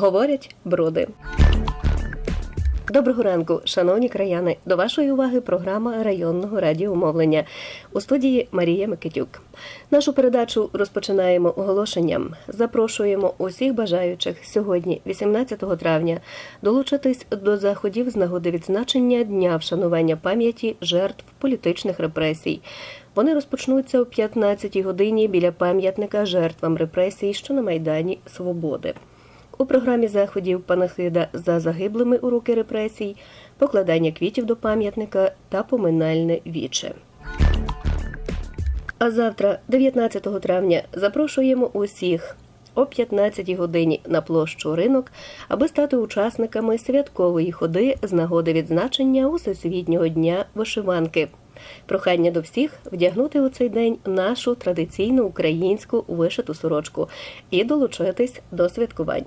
Говорять броди. Доброго ранку, шановні краяни. До вашої уваги програма районного радіомовлення у студії Марія Микитюк. Нашу передачу розпочинаємо оголошенням. Запрошуємо усіх бажаючих сьогодні, 18 травня, долучитись до заходів з нагоди відзначення дня вшанування пам'яті жертв політичних репресій. Вони розпочнуться о 15 годині біля пам'ятника жертвам репресій, що на майдані Свободи. У програмі заходів панахида за загиблими у роки репресій, покладання квітів до пам'ятника та поминальне віче. А завтра, 19 травня, запрошуємо усіх о 15 годині на площу ринок, аби стати учасниками святкової ходи з нагоди відзначення Усесвітнього дня вишиванки. Прохання до всіх вдягнути у цей день нашу традиційну українську вишиту сорочку і долучитись до святкувань.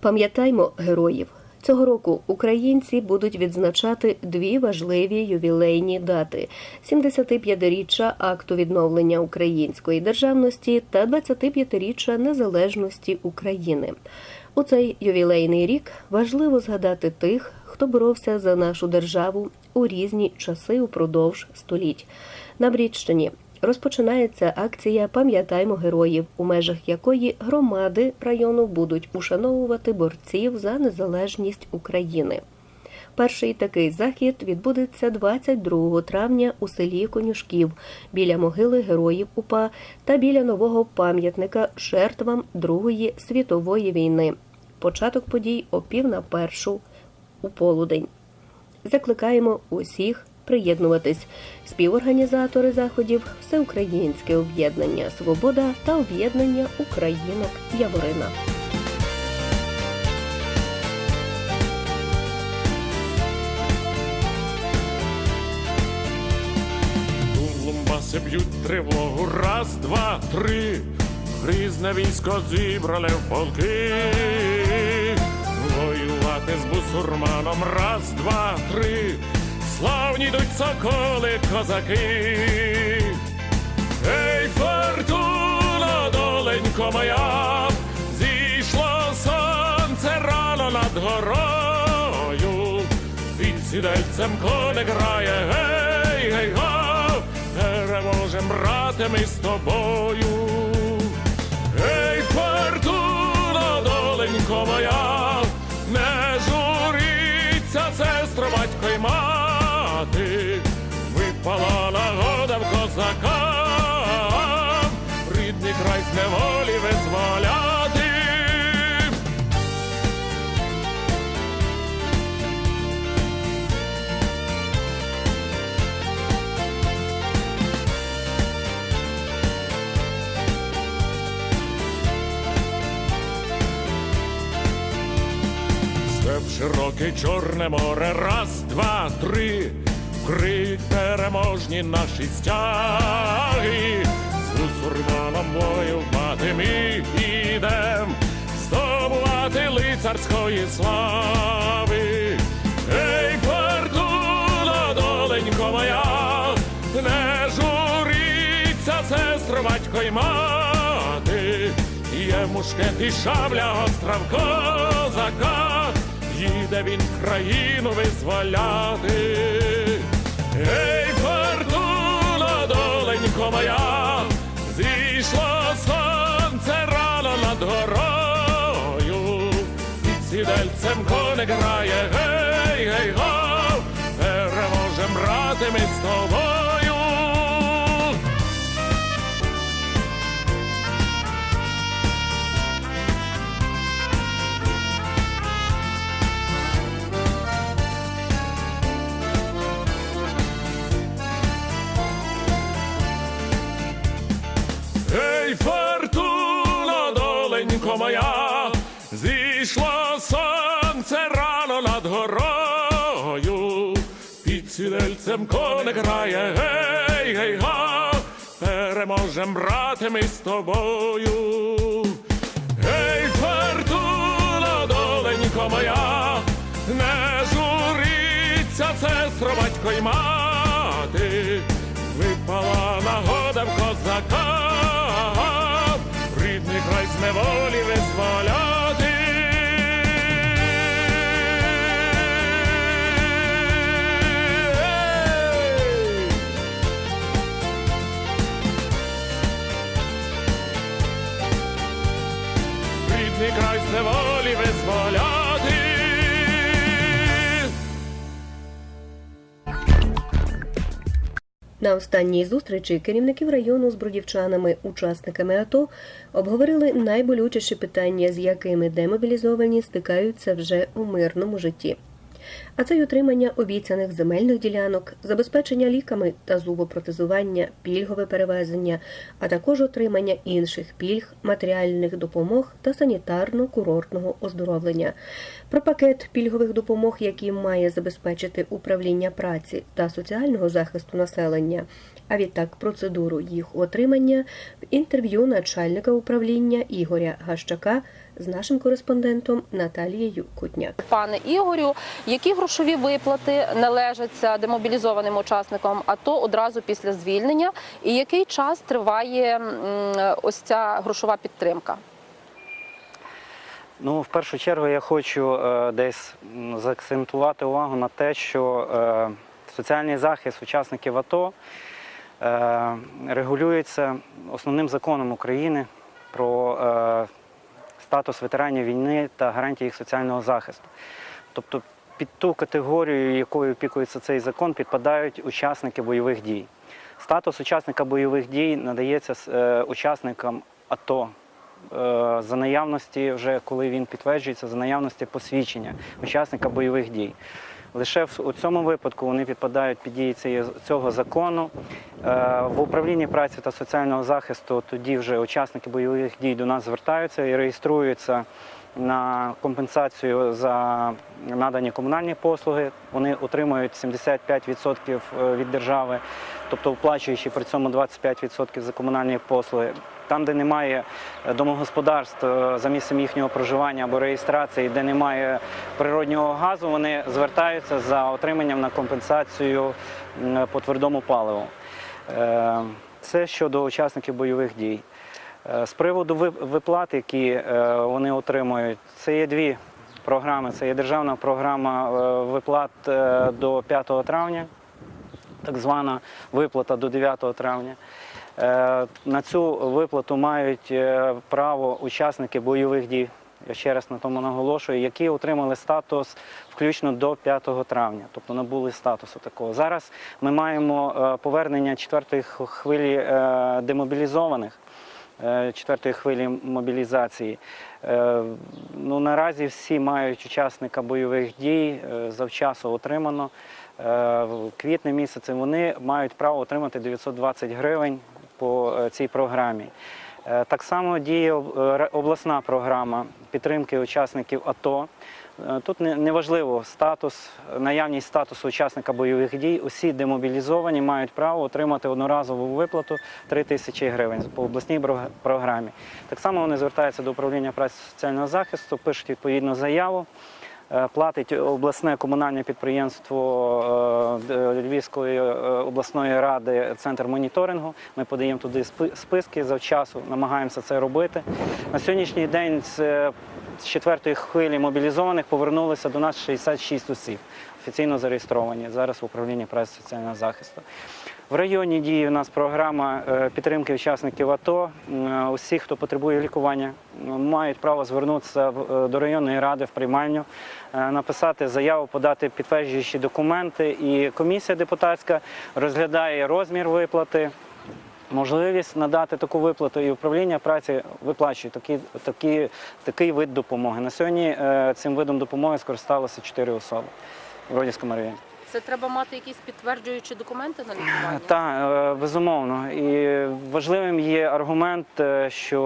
Пам'ятаймо героїв. Цього року українці будуть відзначати дві важливі ювілейні дати: 75-річчя акту відновлення української державності та 25-річчя незалежності України. У цей ювілейний рік важливо згадати тих, хто боровся за нашу державу у різні часи упродовж століть. На Брідщині розпочинається акція Пам'ятаймо героїв, у межах якої громади району будуть ушановувати борців за незалежність України. Перший такий захід відбудеться 22 травня у селі Конюшків біля могили героїв УПА та біля нового пам'ятника жертвам Другої світової війни. Початок подій о пів на першу у полудень. Закликаємо усіх приєднуватись. Співорганізатори заходів Всеукраїнське об'єднання Свобода та об'єднання Українок Яворина. Тулумбаси б'ють тривогу, раз, два, три. Грізне військо зібрали в полки. Воювати з бусурманом, раз, два, три. Славні йдуть соколи, козаки. Ей, фортуна, доленько моя, зійшло сонце рано над горою. Під сідельцем коник грає, гей, гей, го, переможем, брате, ми з тобою. Ей, фортуна, доленько моя, не журиться, сестра, батько й мати, випала нагода в козака, рідний край з неволі визволяти. Широкий чорне море, раз, два, три, вкриють переможні наші стяги. З бусурманом воювати ми ідем, здобувати лицарської слави. Ей, фортуна, доленько моя, не журіться, сестро, батько й мати. Є мушкет і шабля гостра в козака, їде він країну визволяти. Ей, фортуна, доленько моя, зійшло сонце рано над горою, під сідельцем коник грає, гей, гей, го, переможем, брате, ми з тобою. Сідельцем коник грає, гей, гей, га, переможем, брате, ми з тобою. Ей, фортуна, доленько моя, не журіться, сестро, батько й мати, випала нагода в козака, рідний край з неволі визволяти. Визволяти. На останній зустрічі керівників району з бродівчанами, учасниками АТО, обговорили найболючіші питання, з якими демобілізовані стикаються вже у мирному житті. А це й отримання обіцяних земельних ділянок, забезпечення ліками та зубопротезування, пільгове перевезення, а також отримання інших пільг, матеріальних допомог та санітарно-курортного оздоровлення. Про пакет пільгових допомог, які має забезпечити управління праці та соціального захисту населення, а відтак процедуру їх отримання в інтерв'ю начальника управління Ігоря Гащака з нашим кореспондентом Наталією Кутняк. Пане Ігорю, які грошові виплати належаться демобілізованим учасникам АТО одразу після звільнення, і який час триває ось ця грошова підтримка? Ну, в першу чергу я хочу е, десь заакцентувати увагу на те, що е, соціальний захист учасників АТО регулюється основним законом України про е, статус ветеранів війни та гарантії їх соціального захисту. Тобто під ту категорію, якою опікується цей закон, підпадають учасники бойових дій. Статус учасника бойових дій надається е, учасникам АТО е, за наявності, вже коли він підтверджується, за наявності посвідчення учасника бойових дій. Лише у цьому випадку вони підпадають під дії цього закону. Е, В управлінні праці та соціального захисту тоді вже учасники бойових дій до нас звертаються і реєструються на компенсацію за надані комунальні послуги. Вони отримують 75% від держави, тобто оплачуючи при цьому 25% за комунальні послуги. Там, де немає домогосподарств е, за місцем їхнього проживання або реєстрації, де немає природнього газу, вони звертаються за отриманням на компенсацію по твердому паливу. Е, Це щодо учасників бойових дій. Е, З приводу виплат, які е, вони отримують, це є дві програми. Це є державна програма е, виплат е, до 5 травня, так звана виплата до 9 травня. Е, На цю виплату мають е, право учасники бойових дій. Я ще раз на тому наголошую, які отримали статус включно до 5 травня, тобто набули статусу такого. Зараз ми маємо е, повернення четвертої хвилі демобілізованих четвертої хвилі мобілізації. Ну, наразі всі мають учасника бойових дій, завчасу отримано. В квітні місяці вони мають право отримати 920 гривень по е, цій програмі. Е, Так само діє е, обласна програма підтримки учасників АТО. Тут неважливо статус, наявність статусу учасника бойових дій. Усі демобілізовані мають право отримати одноразову виплату 3 тисячі гривень по обласній програмі. Так само вони звертаються до управління праці соціального захисту, пишуть відповідну заяву. Е, Платить обласне комунальне підприємство е, Львівської е, обласної ради центр моніторингу. Ми подаємо туди спи- списки завчасу, намагаємося це робити. На сьогоднішній день з четвертої хвилі мобілізованих повернулося до нас 66 осіб, офіційно зареєстровані зараз в управлінні праці соціального захисту. В районі діє у нас програма е, підтримки учасників АТО. Е, Усі, хто потребує лікування, мають право звернутися е, до районної ради в приймальню, написати заяву, подати підтверджуючі документи. І комісія депутатська розглядає розмір виплати. Можливість надати таку виплату і управління праці виплачує такі, такі, такий вид допомоги. На сьогодні цим видом допомоги скористалося 4 особи в Родівському районі. Це треба мати якісь підтверджуючі документи на лікування? Так, безумовно. І важливим є аргумент, е, що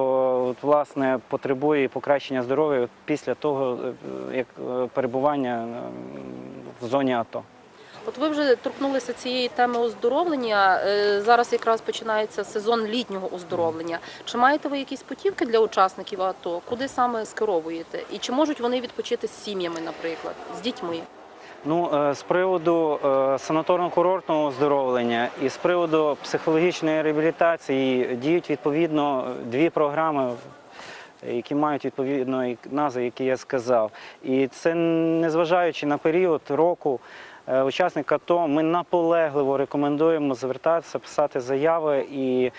от, власне потребує покращення здоров'я після того, е, як е, перебування е, в зоні АТО. От ви вже торкнулися цієї теми оздоровлення. Е, Зараз якраз починається сезон літнього оздоровлення. Чи маєте ви якісь путівки для учасників АТО? Куди саме скеровуєте? І чи можуть вони відпочити з сім'ями, наприклад, з дітьми? Ну, е, з приводу е, санаторно-курортного оздоровлення і з приводу психологічної реабілітації діють відповідно дві програми. Які мають відповідно назви, які я сказав, і це незважаючи на період року е, учасника АТО, ми наполегливо рекомендуємо звертатися, писати заяви і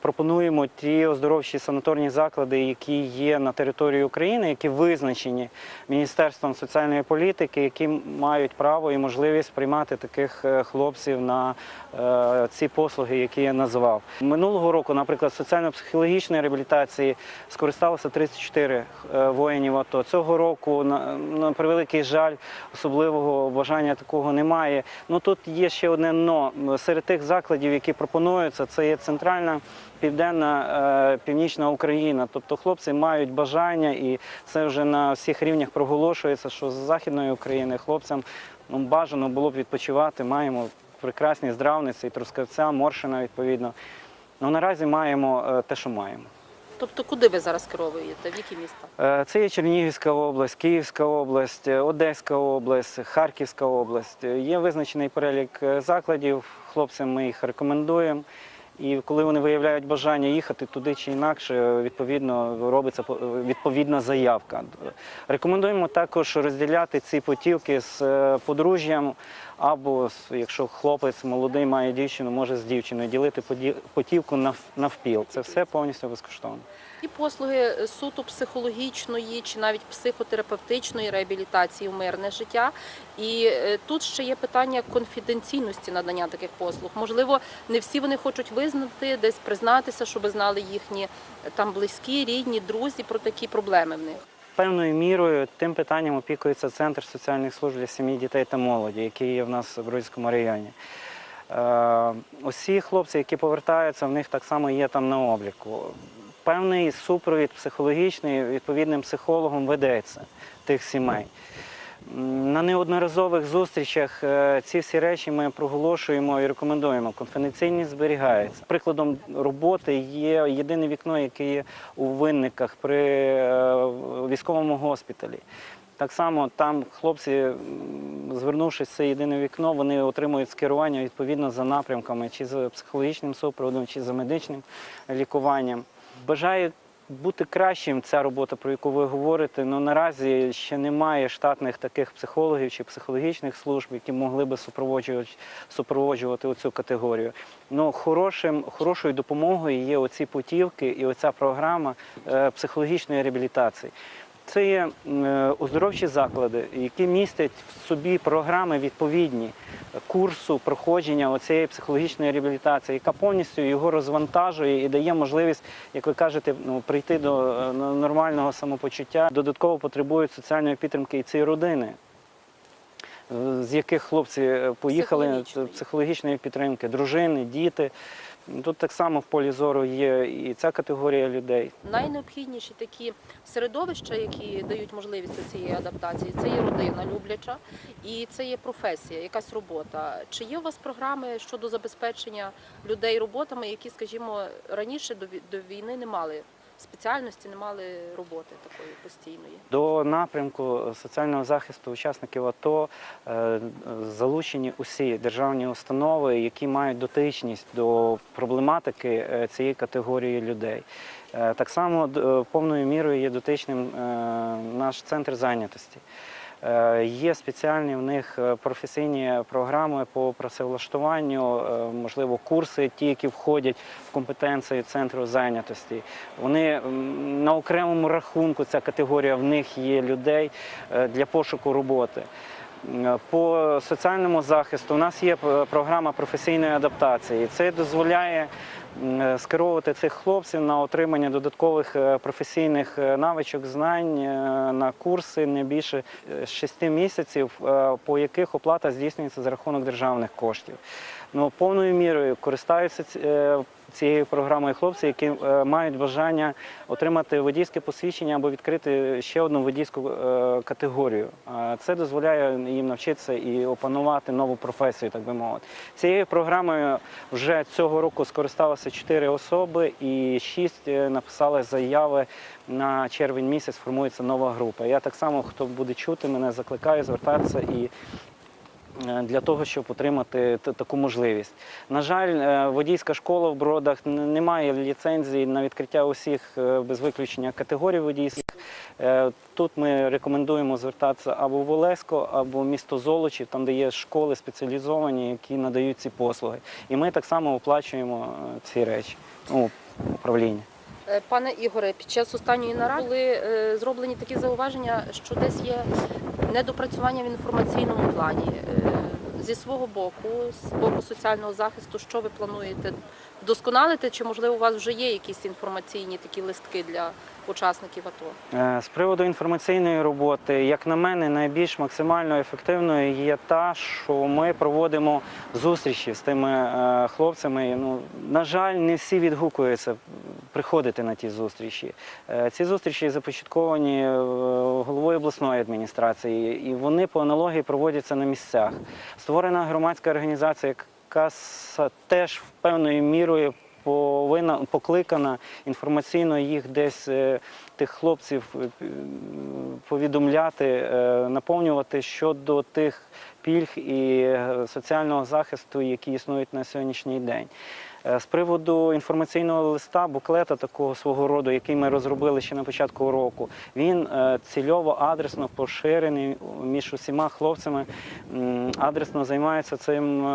пропонуємо ті оздоровчі санаторні заклади, які є на території України, які визначені Міністерством соціальної політики, які мають право і можливість приймати таких е, хлопців на е, ці послуги, які я назвав. Минулого року, наприклад, соціально-психологічної реабілітації скористалося 34 е, воїнів АТО. Цього року, на, превеликий жаль, особливого бажання такого немає. Ну тут є ще одне но серед тих закладів, які пропонуються, це є центральна. Південна е, північна Україна, тобто хлопці мають бажання, і це вже на всіх рівнях проголошується, що з західної України хлопцям ну, бажано було б відпочивати. Маємо прекрасні здравниці, і Трускавця, Моршина, відповідно. Ну наразі маємо е, те, що маємо. Тобто, куди ви зараз керовуєте? В які міста? Е, Це є Чернігівська область, Київська область, Одеська область, Харківська область. Є визначений перелік закладів. Хлопцям ми їх рекомендуємо. І коли вони виявляють бажання їхати туди чи інакше, відповідно робиться по- відповідна заявка. Рекомендуємо також розділяти ці потівки з е, подружжям, або якщо хлопець молодий має дівчину, може з дівчиною ділити потівку навпіл. Це все повністю безкоштовно. І послуги суто психологічної чи навіть психотерапевтичної реабілітації в мирне життя. І е, тут ще є питання конфіденційності надання таких послуг. Можливо, не всі вони хочуть визнати, десь признатися, щоб знали їхні е, там близькі, рідні, друзі про такі проблеми в них. Певною мірою тим питанням опікується Центр соціальних служб для сім'ї, дітей та молоді, який є в нас в Бродівському районі. Е, усі хлопці, які повертаються, в них так само є там на обліку. Певний супровід психологічний відповідним психологом ведеться тих сімей. На неодноразових зустрічах е, ці всі речі ми проголошуємо і рекомендуємо. Конфіденційність зберігається. Прикладом роботи є єдине вікно, яке є у винниках при е, військовому госпіталі. Так само там хлопці, звернувшись в це єдине вікно, вони отримують скерування відповідно за напрямками, чи за психологічним супроводом, чи за медичним лікуванням. Бажаю бути кращим ця робота, про яку ви говорите. Ну наразі ще немає штатних таких психологів чи психологічних служб, які могли би супроводжувати, супроводжувати оцю категорію. Ну хорошим, хорошою допомогою є оці путівки і оця програма е, психологічної реабілітації. Це є е, оздоровчі заклади, які містять в собі програми відповідні курсу проходження оцієї психологічної реабілітації, яка повністю його розвантажує і дає можливість, як ви кажете, ну, прийти до е, нормального самопочуття. Додатково потребують соціальної підтримки і ці родини. е, З яких хлопці поїхали психологічної підтримки, дружини, діти. Тут так само в полі зору є і ця категорія людей. Найнеобхідніші такі середовища, які дають можливість цієї адаптації, це є родина любляча і це є професія, якась робота. Чи є у вас програми щодо забезпечення людей роботами, які, скажімо, раніше до війни не мали спеціальності, не мали роботи такої постійної? До напрямку соціального захисту учасників АТО е, залучені усі державні установи, які мають дотичність до проблематики е, цієї категорії людей. Е, Так само повною мірою є дотичним наш центр зайнятості. Е, Є спеціальні в них е, професійні програми по працевлаштуванню, е, можливо, курси, ті, які входять в компетенції центру зайнятості. Вони на окремому рахунку ця категорія в них є людей для пошуку роботи. По соціальному захисту у нас є програма професійної адаптації. Це дозволяє скеровувати цих хлопців на отримання додаткових е, професійних е, навичок, знань е, на курси не більше 6 місяців, е, по яких оплата здійснюється за рахунок державних коштів. Ну, повною мірою користаються е, цією програмою хлопці, які е, мають бажання отримати водійське посвідчення або відкрити ще одну водійську е, категорію. Це дозволяє їм навчитися і опанувати нову професію, так би мовити. Цією програмою вже цього року скористалися 4 особи і 6 написали заяви на червень місяць. Формується нова група. Я так само, хто буде чути, мене закликаю звертатися і е, для того, щоб отримати таку можливість. На жаль, е, водійська школа в Бродах не має ліцензії на відкриття усіх е, без виключення категорій водійських. Е, Тут ми рекомендуємо звертатися або в Олесько, або в місто Золочів, там де є школи спеціалізовані, які надають ці послуги. І ми так само оплачуємо е, ці речі ну, управління. Е, Пане Ігоре, під час останньої наради були е, зроблені такі зауваження, що десь є недопрацювання в інформаційному плані. Е, Зі свого боку, з боку соціального захисту, що ви плануєте вдосконалити? Чи можливо у вас вже є якісь інформаційні такі листки для учасників АТО? Е, З приводу інформаційної роботи, як на мене, найбільш максимально ефективною є та, що ми проводимо зустрічі з тими е, хлопцями. Ну, на жаль, не всі відгукуються приходити на ті зустрічі. Е, Ці зустрічі започатковані головою обласної адміністрації, і вони по аналогії проводяться на місцях. Створена громадська організація, яка теж певною мірою повинна покликана інформаційно їх десь е, тих хлопців е, повідомляти, е, наповнювати щодо тих пільг і соціального захисту, які існують на сьогоднішній день. З приводу інформаційного листа, буклета такого свого роду, який ми розробили ще на початку року, він цільово адресно поширений між усіма хлопцями. Адресно займається цим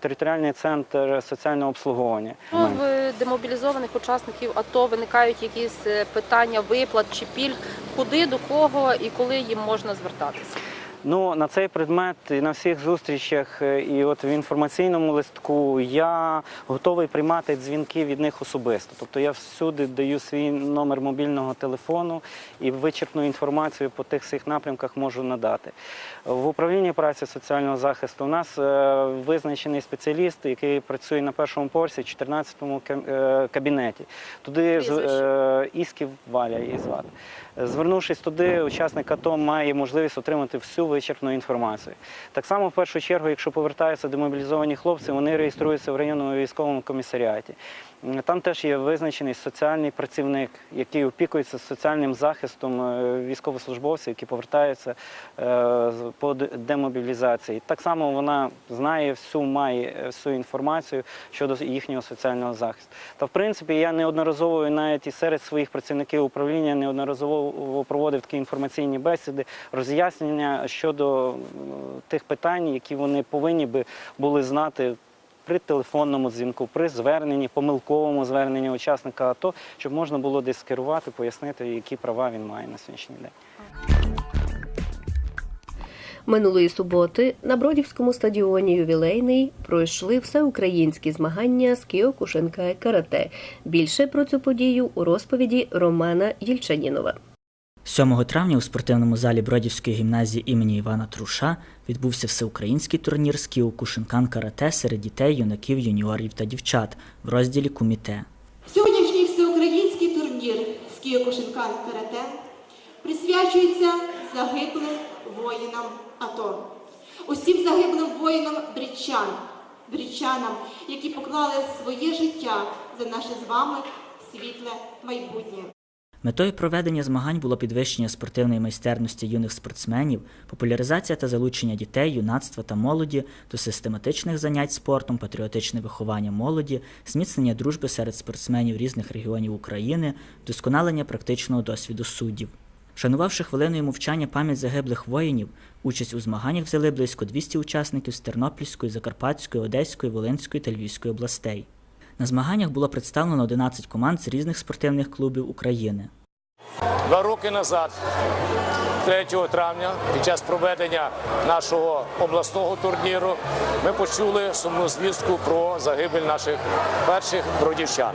територіальний центр соціального обслуговування. Ну, в демобілізованих учасників АТО виникають якісь е, питання виплат чи пільг, куди, до кого і коли їм можна звертатися? Ну на цей предмет і на всіх зустрічах, е, і от в інформаційному листку я готовий приймати дзвінки від них особисто. Тобто я всюди даю свій номер мобільного телефону і вичерпну інформацію по тих всіх напрямках можу надати. В управлінні праці соціального захисту у нас е, визначений спеціаліст, який працює на першому поверсі, 14-му е, кабінеті. Туди з- Ісків Валя її звати. Звернувшись туди, учасник АТО має можливість отримати всю вичерпну інформацію. Так само, в першу чергу, якщо повертаються демобілізовані хлопці, вони реєструються в районному військовому комісаріаті. Там теж є визначений соціальний працівник, який опікується соціальним захистом е, військовослужбовців, які повертаються е, по демобілізації. Так само вона знає всю, має е, всю інформацію щодо їхнього соціального захисту. Та в принципі я неодноразово навіть і серед своїх працівників управління неодноразово проводив такі інформаційні бесіди, роз'яснення щодо тих питань, які вони повинні би були знати. При телефонному дзвінку, при зверненні, помилковому зверненні учасника АТО, щоб можна було десь скерувати, пояснити, які права він має на сьогоднішній день. Минулої суботи на Бродівському стадіоні Ювілейний пройшли всеукраїнські змагання з Кіокушинкай карате. Більше про цю подію у розповіді Романа Єльчанінова. 7 травня у спортивному залі Бродівської гімназії імені Івана Труша відбувся всеукраїнський турнір з Кіокушинкан карате серед дітей, юнаків, юніорів та дівчат в розділі Куміте. Сьогоднішній всеукраїнський турнір з Кіокошинкан Карате присвячується загиблим воїнам АТО. Усім загиблим воїнам брідчан, брідчанам, які поклали своє життя за наше з вами світле майбутнє. Метою проведення змагань було підвищення спортивної майстерності юних спортсменів, популяризація та залучення дітей, юнацтва та молоді до систематичних занять спортом, патріотичне виховання молоді, зміцнення дружби серед спортсменів різних регіонів України, вдосконалення практичного досвіду суддів. Шанувавши хвилиною мовчання пам'ять загиблих воїнів, участь у змаганнях взяли близько 200 учасників з Тернопільської, Закарпатської, Одеської, Волинської та Львівської областей. На змаганнях було представлено 11 команд з різних спортивних клубів України. Два роки назад, 3 травня, під час проведення нашого обласного турніру, ми почули сумну звістку про загибель наших перших бродівчан.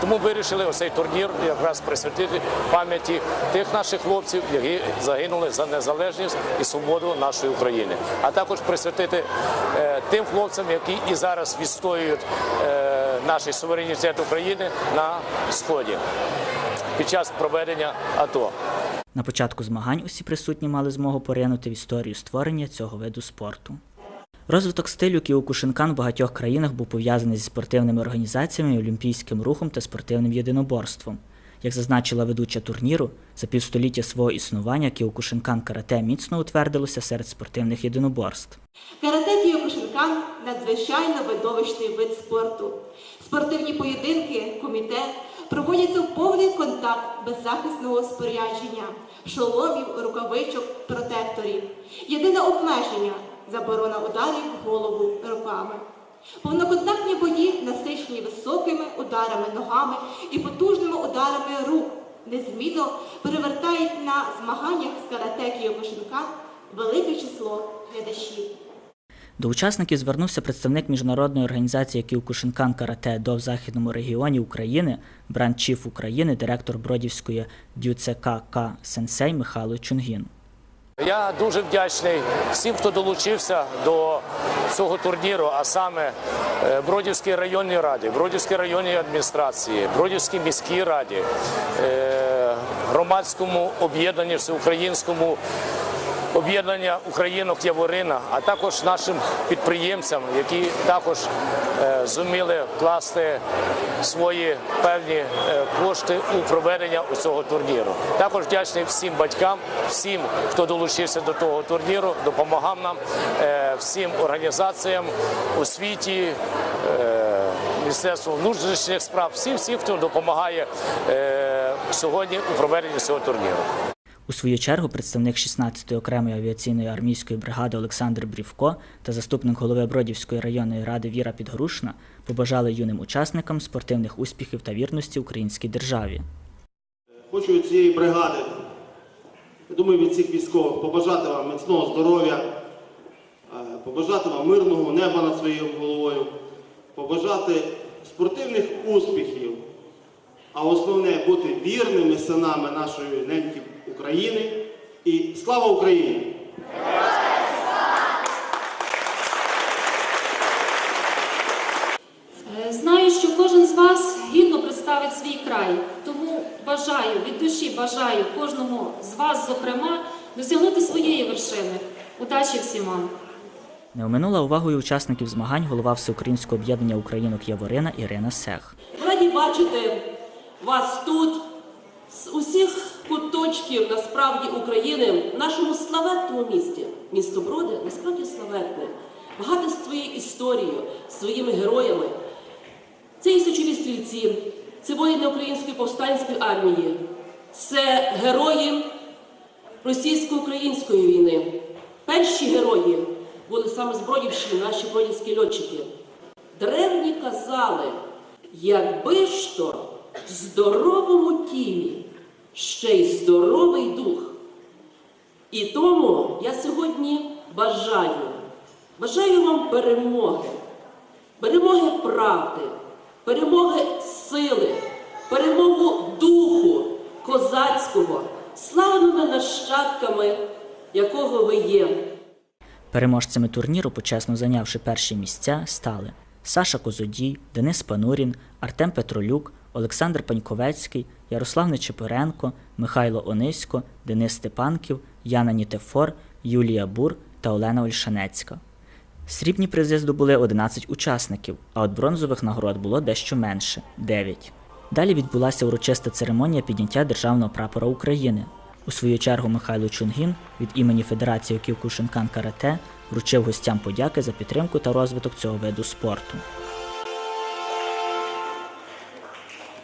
Тому вирішили оцей турнір якраз присвятити пам'яті тих наших хлопців, які загинули за незалежність і свободу нашої України, а також присвятити е, тим хлопцям, які і зараз відстоюють е, наш суверенітет України на сході під час проведення АТО. На початку змагань усі присутні мали змогу поринути в історію створення цього виду спорту. Розвиток стилю кіокушинкан в багатьох країнах був пов'язаний зі спортивними організаціями, олімпійським рухом та спортивним єдиноборством. Як зазначила ведуча турніру, за півстоліття свого існування Кіокушинкан карате міцно утвердилося серед спортивних єдиноборств. Карате Кіокушинкан – надзвичайно видовищний вид спорту. Спортивні поєдинки, комітет проводяться в повний контакт беззахисного спорядження, шоломів, рукавичок, протекторів. Єдине обмеження – заборона ударів голову руками. Повноконтактні бої насичені високими ударами ногами і потужними ударами рук, незмінно перевертають на змаганнях з карате Кіокушинкан велике число глядачів. До учасників звернувся представник міжнародної організації Кіокушинкан карате до в західному регіоні України, бранд-чіф України, директор Бродівської ДЮЦКК Сенсей Михайло Чунгін. Я дуже вдячний всім, хто долучився до цього турніру, а саме е, Бродівській районній раді, Бродівській районній адміністрації, Бродівській міській раді, е, громадському об'єднанні всеукраїнському. Об'єднання Українок Яворина, а також нашим підприємцям, які також е, зуміли вкласти свої певні е, кошти у проведення цього турніру. Також вдячний всім батькам, всім, хто долучився до того турніру, допомагав нам, е, всім організаціям у світі. Міністерству внутрішніх справ, всім, всім, хто допомагає е, сьогодні у проведенні цього турніру. У свою чергу представник 16-ї окремої авіаційної армійської бригади Олександр Брівко та заступник голови Бродівської районної ради Віра Підгрушна побажали юним учасникам спортивних успіхів та вірності українській державі. Хочу від цієї бригади, я думаю, від цих військових побажати вам міцного здоров'я, е, побажати вам мирного неба над своєю головою, побажати спортивних успіхів, а основне бути вірними синами нашої неньки України. І слава Україні! Е, Знаю, що кожен з вас гідно представить свій край, тому бажаю від душі бажаю кожному з вас, зокрема, досягнути своєї вершини. Удачі всім вам! Не оминула увагою учасників змагань голова Всеукраїнського об'єднання Українок Яворина Ірина Сех. Раді бачити вас тут, з усіх куточків насправді України, нашому славетному місті. Місто Броди насправді славетне, багато своєю історією, своїми героями. Це і січові стрільці, це воїни Української повстанської армії, це герої російсько-української війни. Перші герої були саме з наші бродівські льотчики. Древні казали, якби ж то здоровому тілі ще й здоровий дух. І тому я сьогодні бажаю, бажаю вам перемоги, перемоги правди, перемоги сили, перемогу духу козацького, славними нащадками, якого ви є. Переможцями турніру, почесно зайнявши перші місця, стали Саша Козодій, Денис Панурін, Артем Петролюк, Олександр Паньковецький, Ярослав Нечепоренко, Михайло Онисько, Денис Степанків, Яна Нітефор, Юлія Бур та Олена Ольшанецька. Срібні призи здобули 11 учасників, а от бронзових нагород було дещо менше 9. Далі відбулася урочиста церемонія підняття державного прапора України. У свою чергу Михайло Чунгін від імені Федерації Ківкушинкан Карате вручив гостям подяки за підтримку та розвиток цього виду спорту.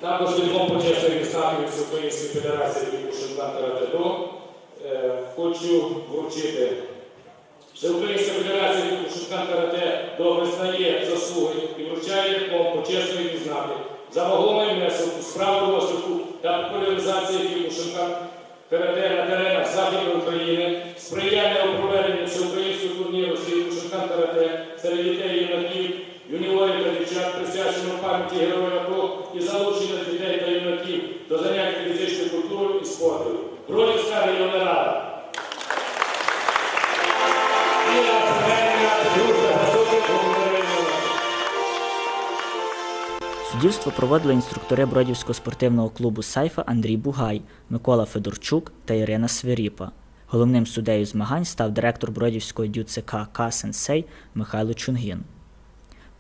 Також від двом почесних відзнаків Всеукраїнської Федерації Кушенка Каратедо хочу вручити. Всеукраїнська Федерація Кушенка Карате визнає заслуги і вручає диплом почесної відзнаки за вагомий внесок у справу розвитку та популяризації Кушенка Карате на теренах Західної України, сприяння у проведенні всеукраїнського турніру з Карате серед дітей і юнаків, юніорів та дівчат, присвячено пам'яті героїв АТО і залучення дітей та юнаків до занять фізичною культурою і спортом. Бродівська районна рада. Суддівство проводили інструктори Бродівського спортивного клубу Сайфа Андрій Бугай, Микола Федорчук та Ірина Свиріпа. Головним суддею змагань став директор Бродівського ДЮЦК К Сенсей Михайло Чунгін.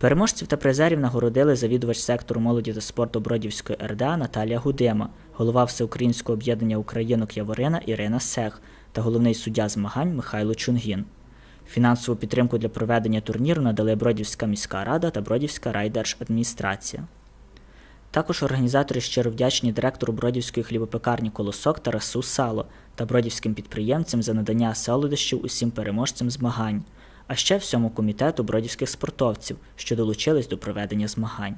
Переможців та призерів нагородили завідувач сектору молоді та спорту Бродівської РДА Наталія Гудима, голова Всеукраїнського об'єднання українок Яворина Ірина Сех та головний суддя змагань Михайло Чунгін. Фінансову підтримку для проведення турніру надали Бродівська міська рада та Бродівська райдержадміністрація. Також організатори щиро вдячні директору Бродівської хлібопекарні Колосок Тарасу Сало та бродівським підприємцям за надання солодощів усім переможцям змагань, а ще всьому комітету бродівських спортовців, що долучились до проведення змагань.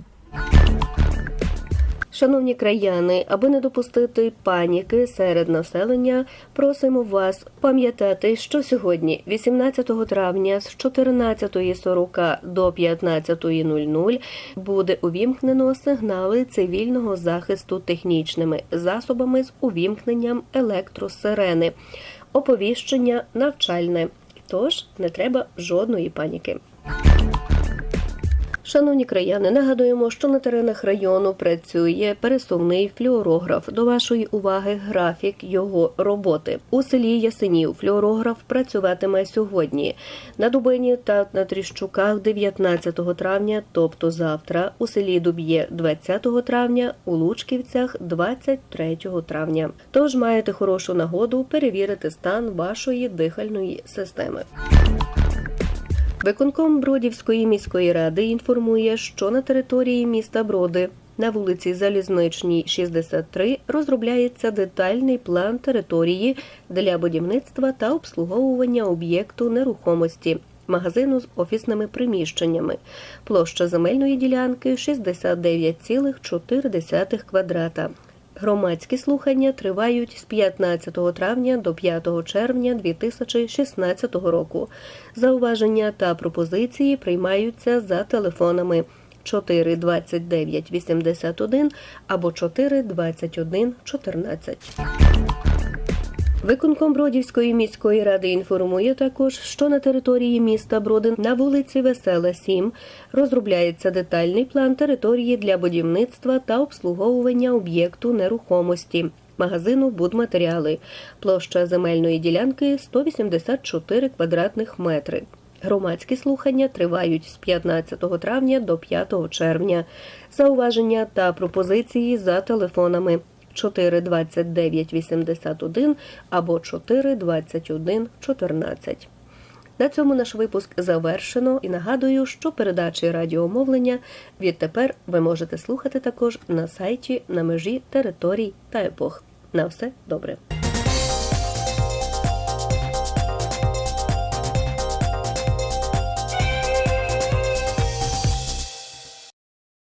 Шановні краяни, аби не допустити паніки серед населення, просимо вас пам'ятати, що сьогодні, 18 травня, з 14.40 до 15.00 буде увімкнено сигнали цивільного захисту технічними засобами з увімкненням електросирени, оповіщення навчальне. Тож не треба жодної паніки. Шановні краяни, нагадуємо, що на теренах району працює пересувний флюорограф. До вашої уваги графік його роботи. У селі Ясенів флюорограф працюватиме сьогодні. На Дубині та на Тріщуках 19 травня, тобто завтра, у селі Дуб'є 20 травня, у Лучківцях 23 травня. Тож маєте хорошу нагоду перевірити стан вашої дихальної системи. Виконком Бродівської міської ради інформує, що на території міста Броди на вулиці Залізничній, 63 розробляється детальний план території для будівництва та обслуговування об'єкту нерухомості. Магазину з офісними приміщеннями. Площа земельної ділянки 69,4 квадрата. Громадські слухання тривають з 15 травня до 5 червня 2016 року. Зауваження та пропозиції приймаються за телефонами 4 29 81 або 4 21 14. Виконком Бродівської міської ради інформує також, що на території міста Броди на вулиці Весела 7 розробляється детальний план території для будівництва та обслуговування об'єкту нерухомості. Магазину будматеріали. Площа земельної ділянки 184 квадратних метри. Громадські слухання тривають з 15 травня до 5 червня. Зауваження та пропозиції за телефонами 4 29 81 або 4 21 14. На цьому наш випуск завершено і нагадую, що передачі радіомовлення відтепер ви можете слухати також на сайті на межі територій та епох. На все добре.